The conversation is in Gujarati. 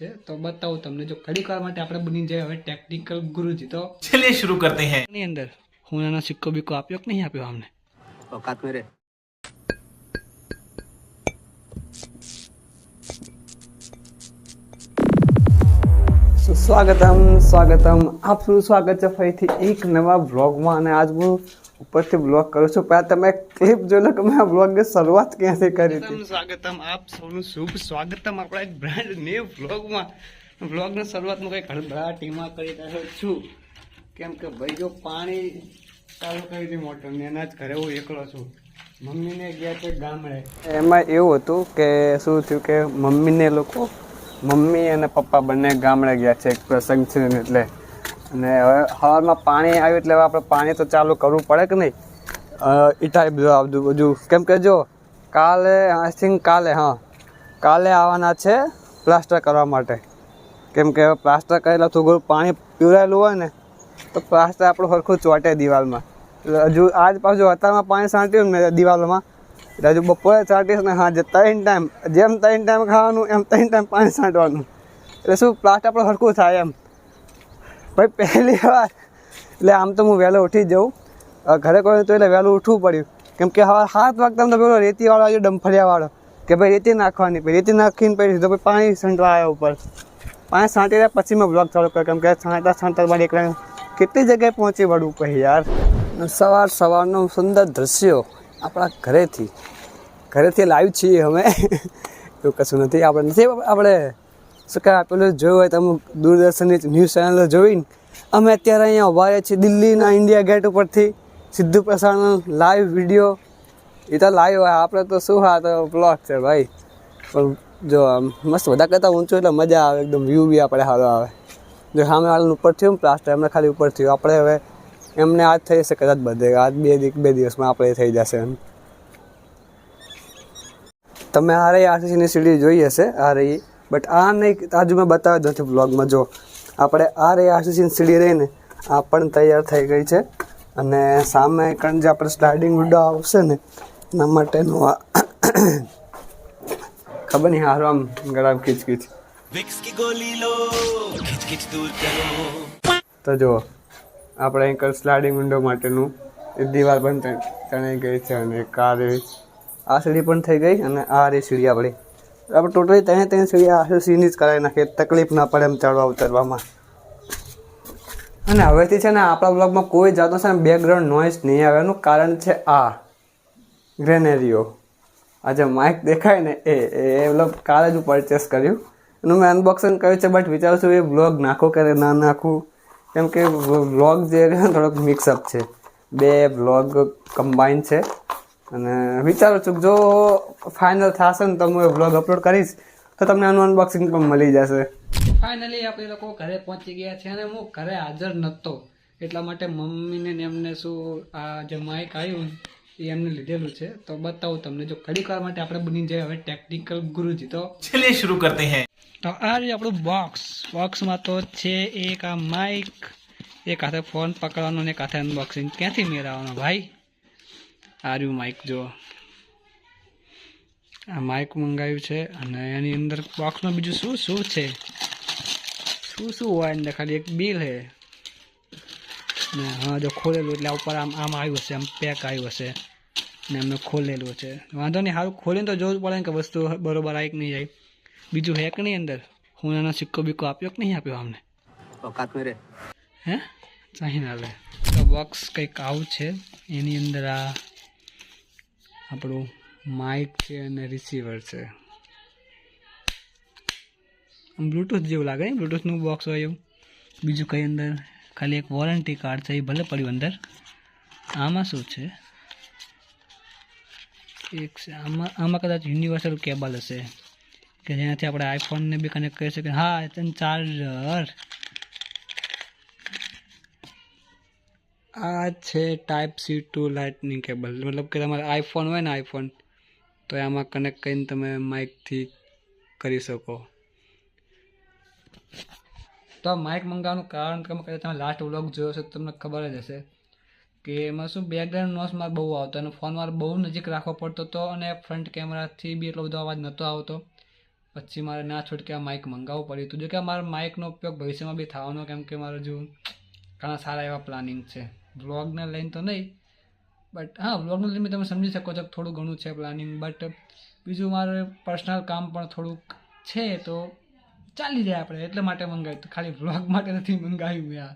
છે? તો બતાવું તમને. જો કડી વાર માટે આપણે બની જાય હવે ટેકનિકલ ગુરુજી તો ચલે શરૂ કરતે હૈ. એની અંદર હું એના સિક્કો બિક્કો આપ્યો કે નહીં આપ્યો અમને ઓકાત મેં રે સ્વાગતમ સ્વાગતમ. આપ સ્વાગત છે ફરીથી એક નવા બ્લોગમાં અને આજ હું ઉપરથી બ્લોગ કરું છું. પણ તમે ક્લિપ જોઈ લો કે મેં આ બ્લોગની શરૂઆત ક્યાંથી કરી હતી? સ્વાગતમ. આપ સૌનું શુભ સ્વાગતમ. આપણા એક બ્રાન્ડ ન્યુ વ્લોગમાં વ્લોગની શરૂઆતમાં કંઈક હળભળાટીમાં કરી રહ્યો છું. કેમ કે ભાઈ જો પાણી ચાલુ કરી હતી મોટરને એના જ ઘરે હું એકલો છું. મમ્મીને ગયા છે ગામડે. એમાં એવું હતું કે શું થયું કે મમ્મીને લોકો મમ્મી અને પપ્પા બંને ગામડે ગયા છે એક પ્રસંગ છે એટલે અને હવે હવામાં પાણી આવ્યું એટલે આપણે પાણી તો ચાલુ કરવું પડે કે નહીં? એ ટાઈપ જો બધું બધું. કેમ કે જો, કાલે, આઈ થિંક કાલે, હા. કાલે આવવાના છે પ્લાસ્ટર કરવા માટે. કેમ કે હવે પ્લાસ્ટર કરેલા થોડું પાણી પીવરાયેલું હોય ને, તો પ્લાસ્ટર આપણું સરખું ચોટે દિવાલમાં. હજુ આજ પાછું અત્યારમાં પાણી છાંટ્યું ને દિવાલોમાં, એટલે હજુ બપોરે છાંટીશ ને, હા, જે ત્રણ ટાઈમ, જેમ ત્રણ ટાઈમ ખાવાનું, એમ ત્રણ ટાઈમ પાણી છાંટવાનું. એટલે શું, પ્લાસ્ટર આપણું સરખું થાય એમ? ભાઈ, પહેલી વાર. એટલે આમ તો હું વહેલો ઉઠી જ જાઉં ઘરે કોઈ તો એટલે વહેલું ઉઠવું પડ્યું. કેમ કે હવે સાત વાગતા તો પેલો રેતીવાળો આવ્યો ડમફળિયાવાળો કે ભાઈ, રેતી નાખવાની. પછી રેતી નાખીને પછી તો પછી પાણી છંટવા આવ્યા ઉપર. પાણી છાંટી પછી મેં બ્લોગ ચાલુ કર્યો. કેમ કે છાંટતા છાંટતા મારી એકલા કેટલી જગ્યાએ પહોંચી વળવું પછી યાર. સવાર સવારનું સુંદર દ્રશ્યો આપણા ઘરેથી. ઘરેથી લાઈવ છીએ અમે. એવું કશું નથી, આપણે નથી, આપણે શું આપેલું પેલું જોયું હોય તમે દૂરદર્શનની ન્યૂઝ ચેનલ જોઈને અમે અત્યારે અહીંયા ઊભા રહ્યા છીએ દિલ્હીના ઇન્ડિયા ગેટ ઉપરથી. સીધું પ્રસારણ લાઈવ વીડિયો એ તો લાઈવ હોય, આપણે તો શું હા, તો બ્લોગ છે ભાઈ. પણ જો મસ્ત બધા કરતાં ઊંચું એટલે મજા આવે, એકદમ વ્યૂ બી આપણે સારો આવે. જો સામે વાળાનું ઉપર થયું પ્લાસ્ટર એમને ખાલી ઉપર થયું. આપણે હવે એમને આજ થઈ જશે કદાચ બધે. આજ બે બે દિવસમાં આપણે થઈ જશે એમ. તમે આ રહી આરસીસીની સીડી જોઈ હશે. આ રહી બટ આ નહીં આજુ મેં બતાવ્યું નથી બ્લોગમાં જો આપણે આ રહી આશીષની સીડી રહીને આ પણ તૈયાર થઈ ગઈ છે. અને સામે કારણ જે આપણે સ્લાઇડિંગ ઉડો આવશે ને એના માટેનું આ ખબર નહીં હારો આમ ગળામ ખીચકીચ તો જુઓ આપણે એક સ્લાઇડિંગ વિન્ડો માટેનું દીવાલ પણ ચણાઈ ગઈ છે અને એક આ આ સીડી પણ થઈ ગઈ અને આ રે સીડી આપણી. આપણે ટોટલી ત્યાં ત્યાં સુધી આ સીની જ કરાવી નાખીએ. તકલીફ ના પડે એમ ચડવા ઉતરવામાં. અને હવેથી છે ને આપણા બ્લોગમાં કોઈ જાતનો છે ને બેકગ્રાઉન્ડ નોઇઝ નહીં આવે એનું કારણ છે આ ગ્રેનેરીઓ આ જે માઇક દેખાય ને એ એ મતલબ કાલે જ હું પરચેસ કર્યું. એનું મેં અનબોક્સિંગ કર્યું છે બટ વિચારું છું એ બ્લોગ નાખો કે ના નાખું? કેમ કે બ્લોગ જે થોડોક મિક્સઅપ છે. બે બ્લોગ કમ્બાઈન છે. અને વિચારું છું જો ફાઇનલ થશે ને તો હું વ્લોગ અપલોડ કરીશ તો તમને આનું અનબોક્સિંગ પણ મળી જશે. ફાઇનલી આપણે લોકો ઘરે પહોંચી ગયા છે અને હું ઘરે હાજર નહોતો એટલા માટે મમ્મીને એમને શું આ જે માઇક આવ્યું એ એમને લીધેલું છે. તો બતાવું તમને જો ઘડીક વાર માટે આપણે બની જાય હવે ટેકનિકલ ગુરુજી તો. ચલે શરૂ કરતી હે. તો આ જે આપણું બોક્સ બોક્સમાં તો છે એક આ માઇક એક હાથે ફોન પકડવાનો અને એક હાથે અનબોક્સિંગ ક્યાંથી મેળવવાનો ભાઈ? આર્યું માઇક જો આ માઇક મંગાવ્યું છે અને એની અંદર બોક્સમાં બીજું શું શું છે? શું શું હોય અંદર? ખાલી એક બિલ છે ને હા જો ખોલેલું એટલે આ ઉપર આમ આમ આવ્યું હશે આમ પેક આવ્યું હશે. ને એમને ખોલેલું છે. વાંધો નહીં સારું ખોલીને તો જોવું પડે ને કે વસ્તુ બરોબર આવી નહીં આવી. બીજું હે કે નહીં અંદર? હું એનો સિક્કો બિક્કો આપ્યો કે નહીં આપ્યો અમને ઓકાત મેરે હે? ચાહી ના લે તો બોક્સ કંઈક આવું છે. એની અંદર આ આપણું માઇક છે અને રિસીવર છે. બ્લૂટૂથ જેવું લાગે ને? બ્લૂટૂથનું બોક્સ હોય એવું. બીજું કંઈ અંદર? ખાલી એક વોરંટી કાર્ડ છે, એ ભલે પડ્યું અંદર. આમાં શું છે? એક છે, આમાં આમાં કદાચ યુનિવર્સલ કેબલ હશે. કે જેનાથી આપણે આઈફોનને બી કનેક્ટ કરી શકીએ. હા ચાર્જર આ છે type C to lightning cable મતલબ કે તમારે આઈફોન હોય ને આઈફોન તો એમાં કનેક્ટ કરીને તમે માઇકથી કરી શકો. તો આ માઇક મંગાવવાનું કારણ કે કદાચ તમે લાસ્ટ વ્લોગ જોયો છે તમને ખબર જ હશે કે એમાં શું બેકગ્રાઉન્ડ નોઇસ મારે બહુ આવતો અને ફોન મારે બહુ નજીક રાખવો પડતો હતો અને ફ્રન્ટ કેમેરાથી બી એટલો બધો અવાજ નહોતો આવતો. પછી મારે ના છૂટકે આ માઇક મંગાવવું પડ્યું હતું. જો કે મારા માઇકનો ઉપયોગ ભવિષ્યમાં બી થવાનો, કેમ કે મારે જો ઘણા સારા એવા પ્લાનિંગ છે. વ્લોગને લઈને તો નહીં બટ હા વ્લોગને લઈને તમે સમજી શકો છો થોડું ઘણું છે પ્લાનિંગ બટ બીજું મારે પર્સનલ કામ પણ થોડુંક છે તો ચાલી જાય આપણે, એટલે માટે મંગાવ્યું ખાલી વ્લોગ માટે નથી મંગાવ્યું યાર.